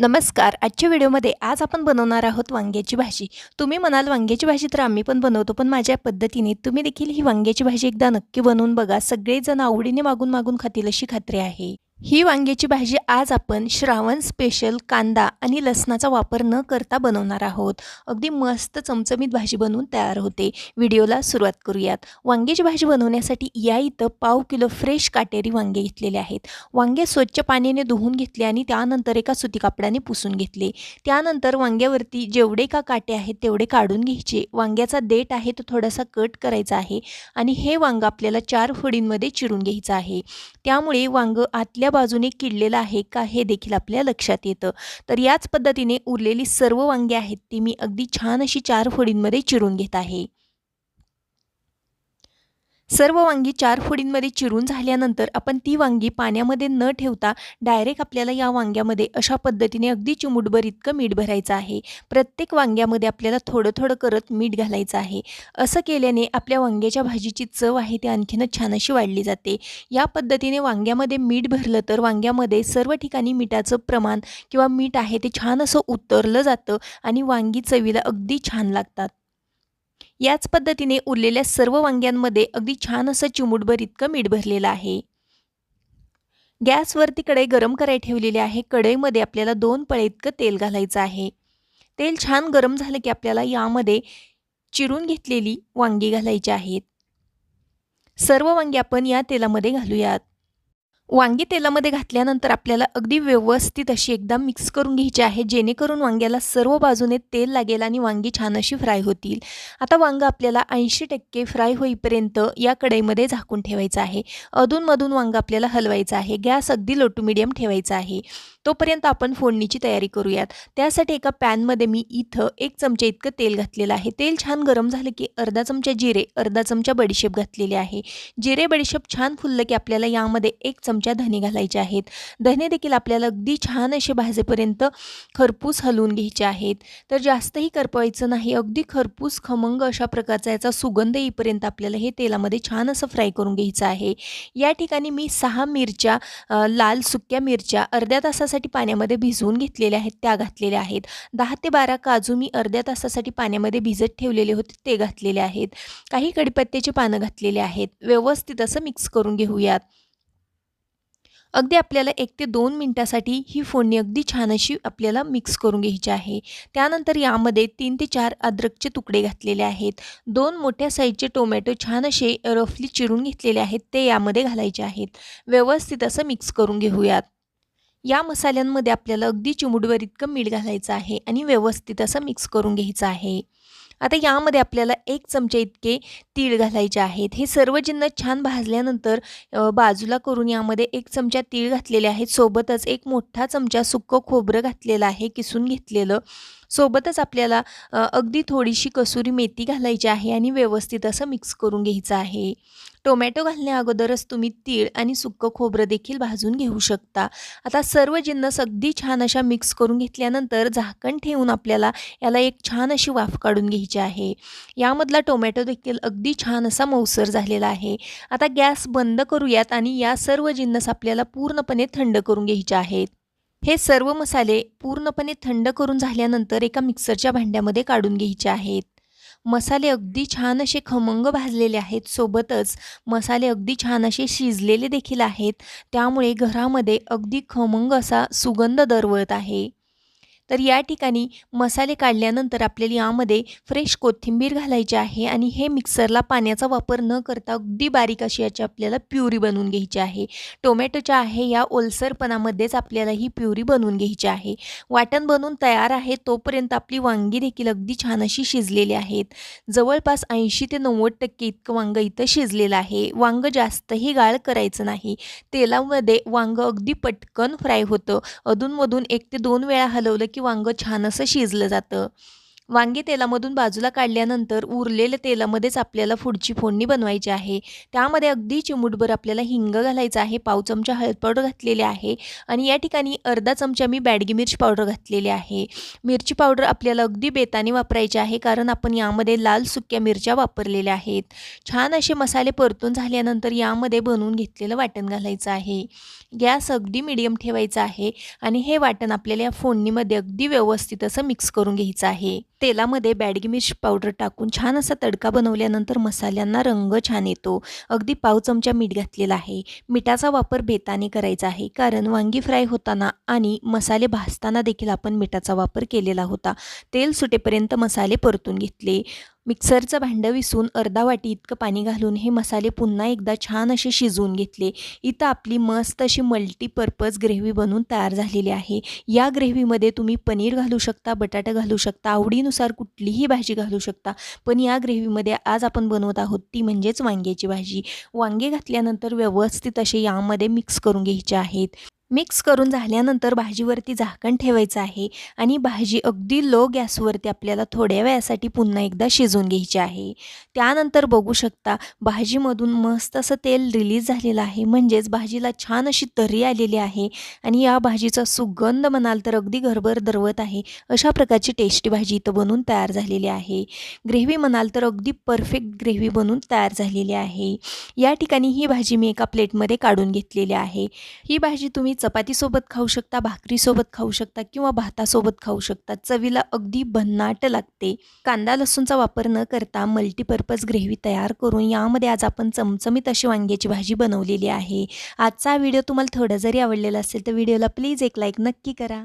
नमस्कार. आजच्या व्हिडिओमध्ये आज आपण बनवणार आहोत वांग्याची भाजी. तुम्ही म्हणाल वांग्याची भाजी तर आम्ही पण बनवतो पण माझ्या पद्धतीने तुम्ही देखील ही वांग्याची भाजी एकदा नक्की बनवून बघा. सगळेजण आवडीने मागून मागून खातील अशी खात्री आहे. ही वांग्याची भाजी आज आपण श्रावण स्पेशल कांदा आणि लसणाचा वापर न करता बनवणार आहोत. अगदी मस्त चमचमीत भाजी बनवून तयार होते. व्हिडिओला सुरुवात करूयात. वांग्याची भाजी बनवण्यासाठी या इथं पाव किलो फ्रेश काटेरी वांगे घेतलेले आहेत. वांगे स्वच्छ पाण्याने धुवून घेतले आणि त्यानंतर एका सुती कापडाने पुसून घेतले. त्यानंतर वांग्यावरती जेवढे का काटे आहेत तेवढे काढून घ्यायचे. वांग्याचा देठ आहे तो थोडासा कट करायचा आहे आणि हे वांग आपल्याला चार फोडींमध्ये चिरून घ्यायचं आहे. त्यामुळे वांग आतल्या बाजूने किडलेलं आहे का हे देखील आपल्या लक्षात येतं. तर याच पद्धतीने उरलेली सर्व वांगे आहेत ती मी अगदी छान अशी चार फोडींमध्ये चिरून घेत आहे. सर्व वांगी चार फोडींमध्ये चिरून झाल्यानंतर आपण ती वांगी पाण्यामध्ये न ठेवता डायरेक्ट आपल्याला या वांग्यामध्ये अशा पद्धतीने अगदी चिमुटभर इतकं मीठ भरायचं आहे. प्रत्येक वांग्यामध्ये आपल्याला थोडं थोडं करत मीठ घालायचं आहे. असं केल्याने आपल्या वांग्याच्या भाजीची चव आहे ती आणखीनच छान अशी वाढली जाते. या पद्धतीने वांग्यामध्ये मीठ भरलं तर वांग्यामध्ये सर्व ठिकाणी मिठाचं प्रमाण किंवा मीठ आहे ते छान असं उतरलं जातं आणि वांगी चवीला अगदी छान लागतात. याच पद्धतीने उरलेल्या सर्व वांग्यांमध्ये अगदी छान असं चिमुटभर इतकं मीठ भरलेलं आहे. गॅसवरती कढई गरम करायला ठेवलेली आहे. कढईमध्ये आपल्याला दोन पळे इतकं तेल घालायचं आहे. तेल छान गरम झालं की आपल्याला यामध्ये चिरून घेतलेली वांगी घालायची आहेत. सर्व वांगी आपण या तेलामध्ये घालूयात. वांगी तेलामध्ये घातल्यानंतर आपल्याला अगदी व्यवस्थित अशी एकदा मिक्स करून घ्यायची आहे. जेणेकरून वांग्याला सर्व बाजूने तेल लागेल आणि वांगी छान अशी फ्राय होतील. आता वांग आपल्याला ऐंशी टक्के फ्राय होईपर्यंत या कढईमध्ये झाकून ठेवायचं आहे. अधूनमधून वांग आपल्याला हलवायचं आहे. गॅस अगदी लो टू मिडियम ठेवायचा आहे. तोपर्यंत आपण फोडणीची तयारी करूयात. त्यासाठी एका पॅनमध्ये मी इथं एक चमचे इतकं तेल घातलेलं आहे. तेल छान गरम झालं की अर्धा चमचा जिरे अर्धा चमचा बडीशेप घातलेले आहे. जिरे बडीशेप छान फुललं की आपल्याला यामध्ये एक चमचा धने घालायचे आहेत. धने देखील आपल्याला अगदी छान असे भाजेपर्यंत खरपूस हलवून घ्यायचे आहेत. तर जास्तही करपवायचं नाही. अगदी खरपूस खमंग अशा प्रकारचा याचा सुगंध येईपर्यंत आपल्याला हे तेलामध्ये छान असं फ्राय करून घ्यायचं आहे. या ठिकाणी मी सहा मिरच्या लाल सुक्या मिरच्या अर्ध्या तासासाठी पाण्यामध्ये भिजवून घेतलेल्या आहेत त्या घातलेल्या आहेत. दहा ते बारा काजू मी अर्ध्या तासासाठी पाण्यामध्ये भिजत ठेवलेले होते ते घातलेले आहेत. काही कडीपत्त्याची पानं घातलेले आहेत. व्यवस्थित असं मिक्स करून घेऊयात. अगदी आपल्याला एक ते दोन मिनटासाठी ही फोडणी अगदी छान अशी आपल्याला मिक्स करून घ्यायची आहे. त्यानंतर यामध्ये तीन ते चार अद्रकचे तुकडे घातलेले आहेत. दोन मोठ्या साईजचे टोमॅटो छान असे रफली चिरून घेतलेले आहेत. ते यामध्ये घालायचे आहेत. व्यवस्थित असं मिक्स करून घेऊयात. या मसाल्यांमध्ये आपल्याला अगदी चिमुडवर इतकं मीठ घालायचं आहे आणि व्यवस्थित असं मिक्स करून घ्यायचं आहे. आता यामध्ये आपल्याला एक चमचे इतके तीळ घालायचे आहेत. हे सर्व जिन्न छान भाजल्यानंतर बाजूला करून यामध्ये एक चमचा तीळ घातलेले आहेत. सोबतच एक मोठा चमचा सुक्क खोबरं घातलेलं आहे किसून घेतलेलं. सोबतच आपल्याला अगदी थोडीशी कसुरी मेथी घालायची आहे आणि व्यवस्थित असं मिक्स करून घ्यायचं आहे. टोमॅटो घालण्या अगोदरच तुम्ही तीळ आणि सुक्कं खोबरं देखील भाजून घेऊ शकता. आता सर्व जिन्नस अगदी छान अशा मिक्स करून घेतल्यानंतर झाकण ठेवून आपल्याला याला एक छान अशी वाफ काढून घ्यायची आहे. यामधला टोमॅटो देखील अगदी छान असा मौसर झालेला आहे. आता गॅस बंद करूयात आणि या सर्व जिन्नस आपल्याला पूर्णपणे थंड करून घ्यायचे आहेत. हे सर्व मसाले पूर्णपणे थंड करून झाल्यानंतर एका मिक्सरच्या भांड्यामध्ये काढून घ्यायचे आहेत. मसाले अगदी छान असे खमंग भाजलेले आहेत. सोबतच मसाले अगदी छान असे शिजलेले देखील आहेत. त्यामुळे घरामध्ये अगदी खमंग असा सुगंध दरवळत आहे. तर या ठिकाणी मसाले काढल्यानंतर आपल्याला यामध्ये फ्रेश कोथिंबीर घालायची आहे आणि हे मिक्सरला पाण्याचा वापर न करता अगदी बारीक अशी याची आपल्याला प्युरी बनवून घ्यायची आहे. टोमॅटोच्या आहे या ओलसरपणामध्येच आपल्याला ही प्युरी बनवून घ्यायची आहे. वाटण बनवून तयार आहे तोपर्यंत आपली वांगी देखील अगदी छान अशी शिजलेली आहेत. जवळपास ऐंशी ते नव्वद टक्के इतकं वांगं इथं शिजलेलं आहे. वांगं जास्तही गाळ करायचं नाही. तेलामध्ये वांगं अगदी पटकन फ्राय होतं. अधूनमधून एक ते दोन वेळा हलवलं की वांगं छान असं शिजलं जातं. वांगे तेलामधून बाजूला काढल्यानंतर उरलेल्या तेलामध्येच आपल्याला पुढची फोडणी बनवायची आहे. त्यामध्ये अगदी चिमूटभर आपल्याला हिंग घालायचं आहे पाव चमचा हळद पावडर घातलेले आहे आणि या ठिकाणी अर्धा चमचा मी बॅडगी मिरची पावडर घातलेली आहे. मिरची पावडर आपल्याला अगदी बेताने वापरायची आहे कारण आपण यामध्ये लाल सुक्या मिरच्या वापरलेल्या आहेत. छान असे मसाले परतून झाल्यानंतर यामध्ये बनवून घेतलेलं वाटण घालायचं आहे. गॅस अगदी मिडियम ठेवायचा आहे आणि हे वाटण आपल्याला या फोडणीमध्ये अगदी व्यवस्थित असं मिक्स करून घ्यायचं आहे. तेलामध्ये बॅडगी मिर्च पावडर टाकून छान असा तडका बनवल्यानंतर मसाल्यांना रंग छान येतो. अगदी पाव चमचा मीठ घातलेला आहे. मिठाचा वापर बेताने करायचा आहे. कारण वांगी फ्राय होताना आणि मसाले भाजताना देखील आपण मिठाचा वापर केलेला होता. तेल सुटेपर्यंत मसाले परतून घेतले. मिक्सरचं भांडं विसून अर्धा वाटी इतकं पाणी घालून हे मसाले पुन्हा एकदा छान असे शिजवून घेतले. इथं आपली मस्त अशी मल्टीपर्पज ग्रेव्ही बनवून तयार झालेली आहे. या ग्रेव्हीमध्ये तुम्ही पनीर घालू शकता बटाटा घालू शकता आवडीनुसार कुठलीही भाजी घालू शकता. पण या ग्रेव्हीमध्ये आज आपण बनवत आहोत ती म्हणजेच वांग्याची भाजी. वांगे घातल्यानंतर व्यवस्थित असे यामध्ये मिक्स करून घ्यायचे आहेत. मिक्स करून झाल्यानंतर भाजीवरती झाकण ठेवायचं आहे आणि भाजी अगदी लो गॅसवरती आपल्याला थोड्या वेळासाठी पुन्हा एकदा शिजवून घ्यायची आहे. त्यानंतर बघू शकता भाजीमधून मस्त असं तेल रिलीज झालेलं आहे. म्हणजेच भाजीला छान अशी तरी आलेली आहे आणि या भाजीचा सुगंध म्हणाल तर अगदी घरभर दरवत आहे. अशा प्रकारची टेस्टी भाजी इथं बनवून तयार झालेली आहे. ग्रेव्ही म्हणाल तर अगदी परफेक्ट ग्रेव्ही बनवून तयार झालेली आहे. या ठिकाणी ही भाजी मी एका प्लेटमध्ये काढून घेतलेली आहे. ही भाजी तुम्ही चपातीसोबत खाऊ शकता भाकरीसोबत खाऊ शकता किंवा भातासोबत खाऊ शकता. चवीला अगदी भन्नाट लागते. कांदा लसूणचा वापर न करता मल्टीपर्पज ग्रेव्ही तयार करून यामध्ये आज आपण चमचमीत अशी वांग्याची भाजी बनवलेली आहे. आजचा व्हिडिओ तुम्हाला थोडा जरी आवडलेला असेल तर व्हिडिओला प्लीज एक लाईक नक्की करा.